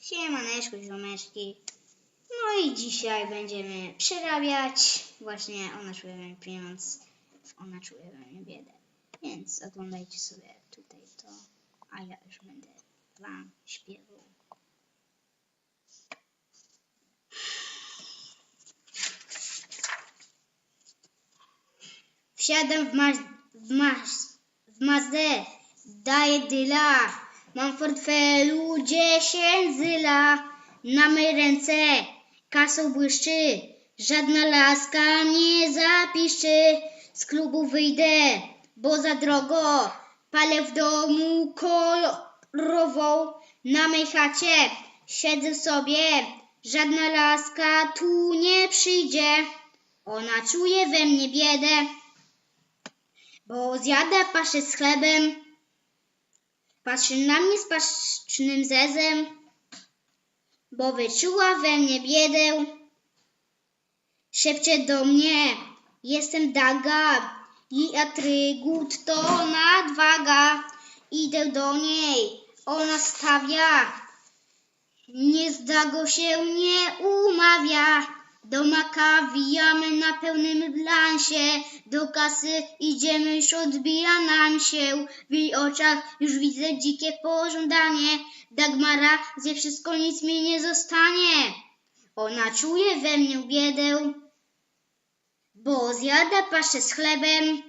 Siemaneczko, ziomeczki. No i dzisiaj będziemy przerabiać. Właśnie ona czuje mnie pieniądz, ona czuje mnie biedę. Więc oglądajcie sobie tutaj to, a ja już będę wam śpiewał. Wsiadam w, maz, w, maz, w Mazdę, daję dyla. Mam w portfelu dziesięć zyla. Na mej ręce kasą błyszczy. Żadna laska nie zapiszczy. Z klubu wyjdę, bo za drogo. Palę w domu kolorową. Na mej chacie siedzę sobie. Żadna laska tu nie przyjdzie. Ona czuje we mnie biedę bo zjada paszę z chlebem. Patrzy na mnie z pacznym zezem, bo wyczuła we mnie biedę. Szepcze do mnie, jestem daga, jej atrygut to nadwaga. Idę do niej, ona stawia, nie z dago się nie umawia. Do maka wijamy na pełnym blansie, do kasy idziemy, już odbija nam się. W jej oczach już widzę dzikie pożądanie. Dagmara zje wszystko, nic mi nie zostanie. Ona czuje we mnie biedę, bo zjada paszę z chlebem.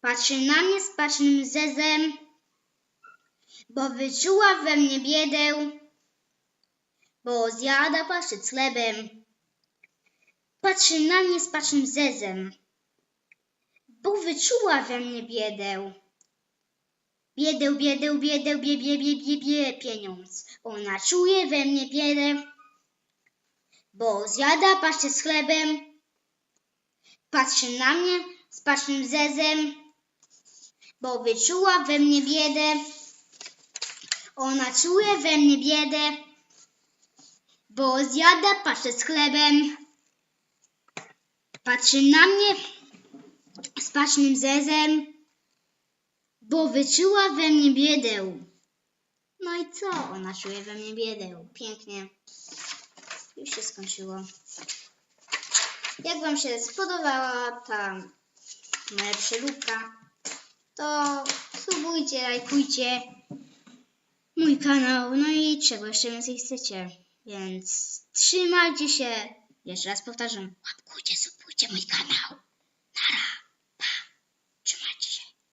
Patrzy na mnie z pacznym zezem, bo wyczuła we mnie biedę, bo zjada paszę z chlebem. Patrzy na mnie z pacznym zezem, bo wyczuła we mnie biedę. Biedę, biedę, biedę, bie, bie, bie, bie, bie, pieniądz. Ona czuje we mnie biedę, bo zjada paszczę z chlebem. Patrzy na mnie z pacznym zezem, bo wyczuła we mnie biedę. Ona czuje we mnie biedę, bo zjada paszczę z chlebem. Patrzy na mnie z pacznym zezem, bo wyczuła we mnie biedę. No i co? Ona czuje we mnie biedę. Pięknie. Już się skończyło. Jak Wam się spodobała ta moja przeróbka, to subujcie, lajkujcie mój kanał. No i czego jeszcze więcej chcecie. Więc trzymajcie się. Jeszcze raz powtarzam. Łapkujcie, subujcie mój kanał.